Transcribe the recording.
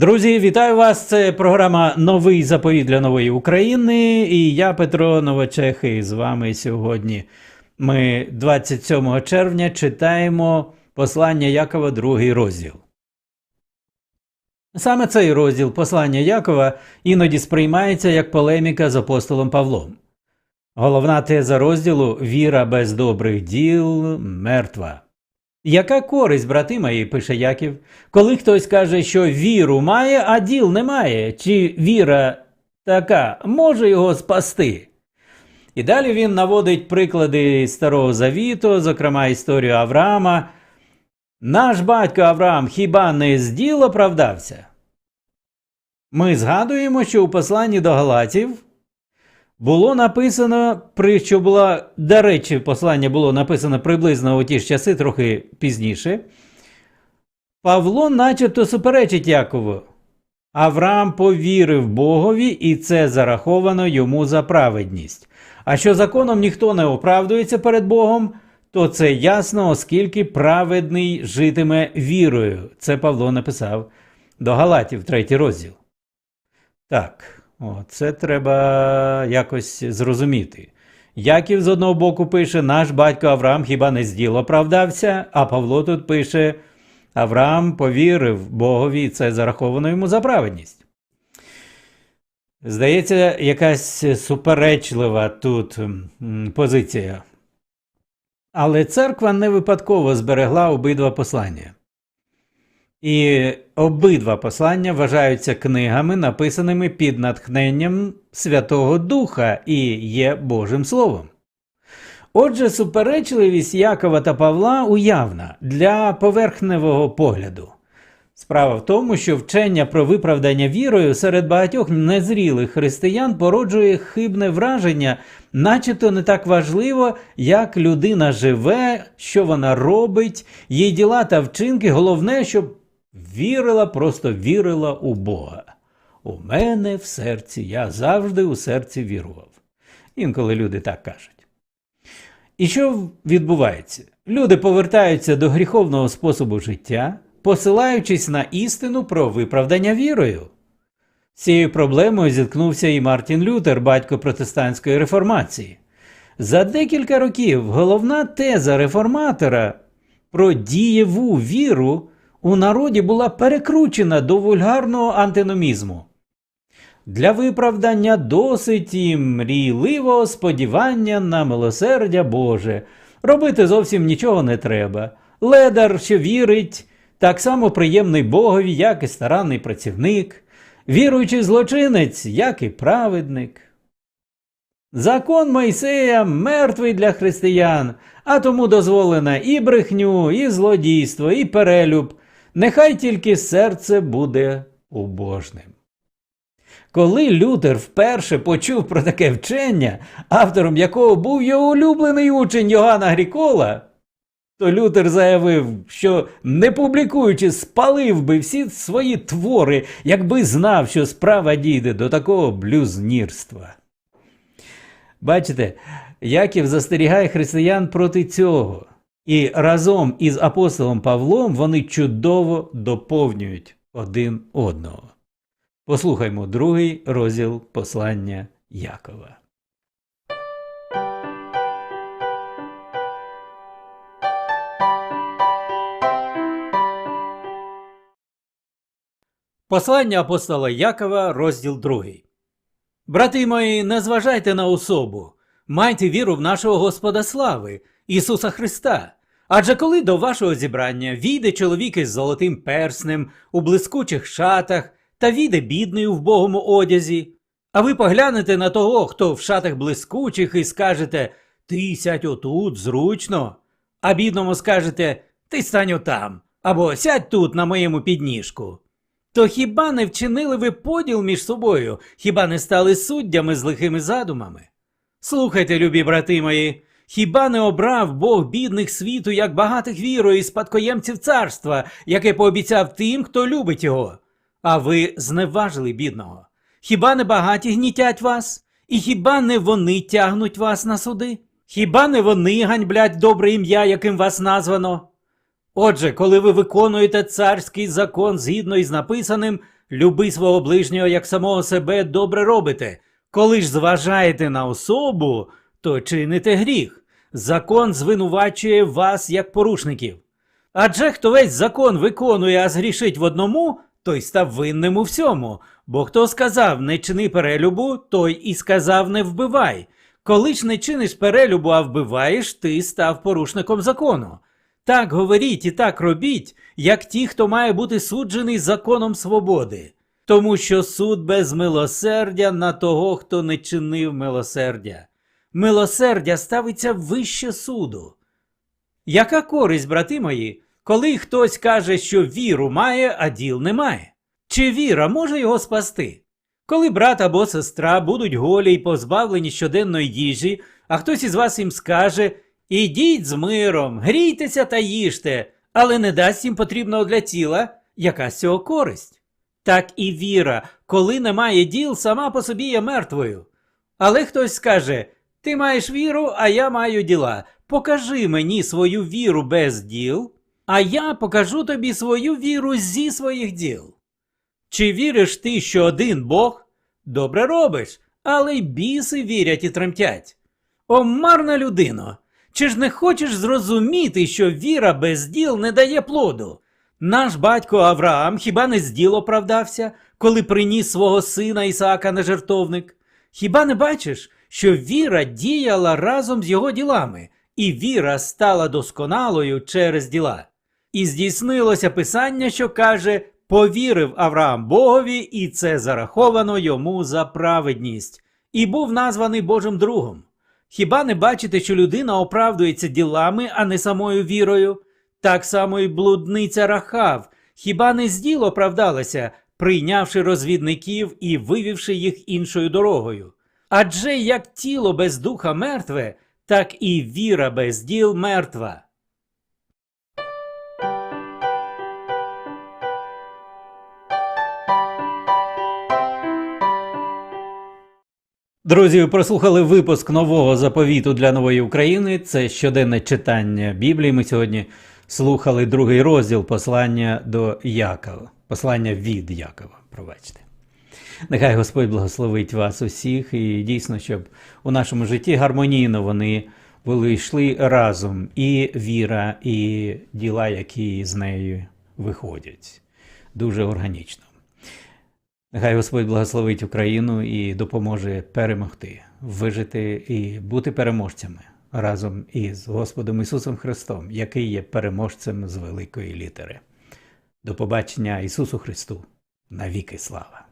Друзі, вітаю вас! Це програма Новий заповіт для нової України. І я, Петро Новочехий, з вами сьогодні. Ми 27 червня читаємо послання Якова, другий розділ. Саме цей розділ послання Якова іноді сприймається як полеміка з апостолом Павлом. Головна теза розділу віра без добрих діл мертва. Яка користь, брати мої, пише Яків, коли хтось каже, що віру має, а діл немає, чи віра така може його спасти? І далі він наводить приклади Старого Завіту, зокрема історію Авраама. Наш батько Авраам хіба не з діл оправдався? Ми згадуємо, що у посланні до Галатів було написано, що була, до речі, послання було написано приблизно у ті ж часи, трохи пізніше. Павло начебто суперечить Якову. Авраам повірив Богові, і це зараховано йому за праведність. А що законом ніхто не оправдується перед Богом, то це ясно, оскільки праведний житиме вірою. Це Павло написав до Галатів, третій розділ. Так, о, це треба якось зрозуміти. Яків з одного боку пише, наш батько Авраам хіба не з діл оправдався, а Павло тут пише, Авраам повірив Богові, і це зараховано йому за праведність. Здається, якась суперечлива тут позиція. Але церква не випадково зберегла обидва послання. І обидва послання вважаються книгами, написаними під натхненням Святого Духа і є Божим Словом. Отже, суперечливість Якова та Павла уявна для поверхневого погляду. Справа в тому, що вчення про виправдання вірою серед багатьох незрілих християн породжує хибне враження, начебто не так важливо, як людина живе, що вона робить, її діла та вчинки, головне, щоб вірила, просто вірила у Бога. У мене в серці, я завжди у серці вірував. Інколи люди так кажуть. І що відбувається? Люди повертаються до гріховного способу життя, посилаючись на істину про виправдання вірою. З цією проблемою зіткнувся і Мартін Лютер, батько протестантської реформації. За декілька років головна теза реформатора про дієву віру у народі була перекручена до вульгарного антиномізму. Для виправдання досить і мрійливого сподівання на милосердя Боже. Робити зовсім нічого не треба. Ледар, що вірить, так само приємний Богові, як і старанний працівник, віруючий злочинець, як і праведник. Закон Мойсея мертвий для християн, а тому дозволена і брехню, і злодійство, і перелюб. Нехай тільки серце буде убожним. Коли Лютер вперше почув про таке вчення, автором якого був його улюблений учень Йоганна Грікола, то Лютер заявив, що не публікуючи, спалив би всі свої твори, якби знав, що справа дійде до такого блюзнірства. Бачите, Яків застерігає християн проти цього. І разом із апостолом Павлом вони чудово доповнюють один одного. Послухаймо другий розділ послання Якова. Послання апостола Якова, розділ 2. Брати мої, не зважайте на особу, майте віру в нашого Господа слави, Ісуса Христа. Адже коли до вашого зібрання війде чоловік із золотим перснем у блискучих шатах та війде бідний у вбогому одязі, а ви поглянете на того, хто в шатах блискучих, і скажете Ти сядь отут, зручно, а бідному скажете Ти стань отам, або сядь тут на моєму підніжку. То хіба не вчинили ви поділ між собою, хіба не стали суддями з лихими задумами? Слухайте, любі брати мої, хіба не обрав Бог бідних світу, як багатих вірою і спадкоємців царства, яке пообіцяв тим, хто любить його? А ви зневажили бідного. Хіба не багаті гнітять вас? І хіба не вони тягнуть вас на суди? Хіба не вони ганьблять добре ім'я, яким вас названо? Отже, коли ви виконуєте царський закон згідно із написаним, люби свого ближнього як самого себе добре робите. Коли ж зважаєте на особу, то чините гріх. Закон звинувачує вас як порушників. Адже хто весь закон виконує, а згрішить в одному, той став винним у всьому. Бо хто сказав не чини перелюбу, той і сказав не вбивай. Коли ж не чиниш перелюбу, а вбиваєш, ти став порушником закону. Так говоріть і так робіть, як ті, хто має бути суджений законом свободи. Тому що суд без милосердя на того, хто не чинив милосердя. Милосердя ставиться вище суду. Яка користь, брати мої, коли хтось каже, що віру має, а діл не має? Чи віра може його спасти? Коли брат або сестра будуть голі й позбавлені щоденної їжі, а хтось із вас їм скаже Ідіть з миром, грійтеся та їжте, але не дасть їм потрібного для тіла, яка з цього користь. Так і віра, коли немає діл, сама по собі є мертвою. Але хтось скаже Ти маєш віру, а я маю діла. Покажи мені свою віру без діл, а я покажу тобі свою віру зі своїх діл. Чи віриш ти, що один Бог? Добре робиш, але й біси вірять і тремтять. О, марна людино! Чи ж не хочеш зрозуміти, що віра без діл не дає плоду? Наш батько Авраам хіба не з діл оправдався, коли приніс свого сина Ісаака на жертовник? Хіба не бачиш, що віра діяла разом з його ділами, і віра стала досконалою через діла? І здійснилося писання, що каже: повірив Авраам Богові, і це зараховано йому за праведність, і був названий Божим другом. Хіба не бачите, що людина оправдується ділами, а не самою вірою? Так само і блудниця Рахав, хіба не з діл оправдалася, прийнявши розвідників і вивівши їх іншою дорогою? Адже як тіло без духа мертве, так і віра без діл мертва. Друзі, ви прослухали випуск нового заповіту для нової України. Це щоденне читання Біблії. Ми сьогодні слухали другий розділ послання до Якова, послання від Якова. Пробачте. Нехай Господь благословить вас усіх, і дійсно, щоб у нашому житті гармонійно вони були йшли разом і віра, і діла, які з нею виходять. Дуже органічно. Нехай Господь благословить Україну і допоможе перемогти, вижити і бути переможцями разом із Господом Ісусом Христом, який є переможцем з великої літери. До побачення Ісусу Христу! Навіки слава!